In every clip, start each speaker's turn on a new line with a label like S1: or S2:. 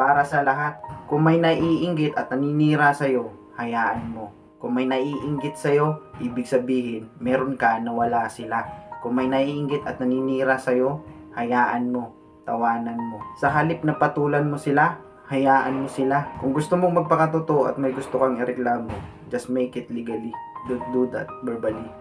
S1: para sa lahat. Kung may naiinggit at naninira sa'yo, hayaan mo. Kung may naiinggit sa'yo, ibig sabihin, meron ka na wala sila. Kung may naiinggit at naninira sa'yo, hayaan mo, tawanan mo. Sa halip na patulan mo sila, hayaan mo sila. Kung gusto mong magpakatotoo at may gusto kang ireklamo, just make it legally. Don't do that verbally.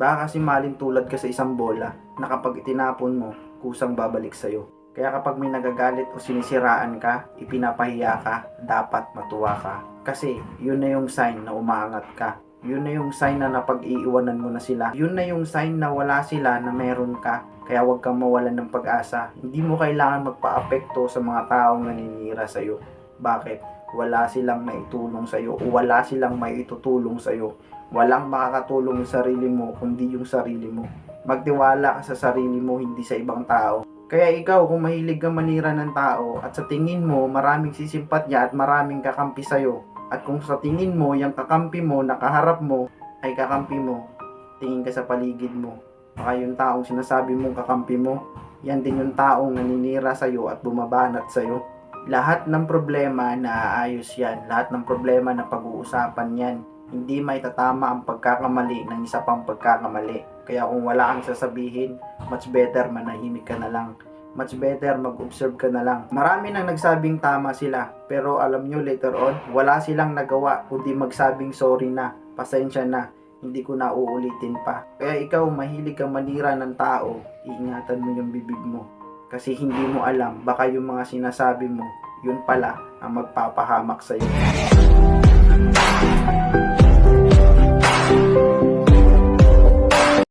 S1: Baka kasi malin tulad ka sa isang bola na kapag itinapon mo, kusang babalik sa'yo. Kaya kapag may nagagalit o sinisiraan ka, ipinapahiya ka, dapat matuwa ka. Kasi yun na yung sign na umaangat ka. Yun na yung sign na napag-iiwanan mo na sila. Yun na yung sign na wala sila na meron ka. Kaya huwag kang mawalan ng pag-asa. Hindi mo kailangan magpa-apekto sa mga taong naninira sa'yo. Bakit? Wala silang naitulong sa'yo o wala silang maitutulong sa'yo. Walang makakatulong sa sarili mo kundi yung sarili mo. Magtiwala ka sa sarili mo, hindi sa ibang tao. Kaya ikaw, kung mahilig kang manira ng tao at sa tingin mo maraming sisimpat niya at maraming kakampi sa'yo, at kung sa tingin mo, yung kakampi mo, nakaharap mo, ay kakampi mo, tingin ka sa paligid mo. Baka yung taong sinasabi mong kakampi mo, yan din yung taong naninira sa'yo at bumabanat sa'yo. Lahat ng problema naaayos yan. Lahat ng problema na pag-uusapan yan. Hindi may tatama ang pagkakamali ng isa pang pagkakamali. Kaya kung wala kang sasabihin, much better manahimik ka na lang. Much better mag-observe ka na lang. Marami nang nagsabing tama sila. Pero alam nyo later on, wala silang nagawa kundi magsabing sorry na. Pasensya na. Hindi ko na uulitin pa. Kaya ikaw, mahilig kang manira ng tao, iingatan mo yung bibig mo. Kasi hindi mo alam, baka yung mga sinasabi mo, yun pala ang magpapahamak sa'yo.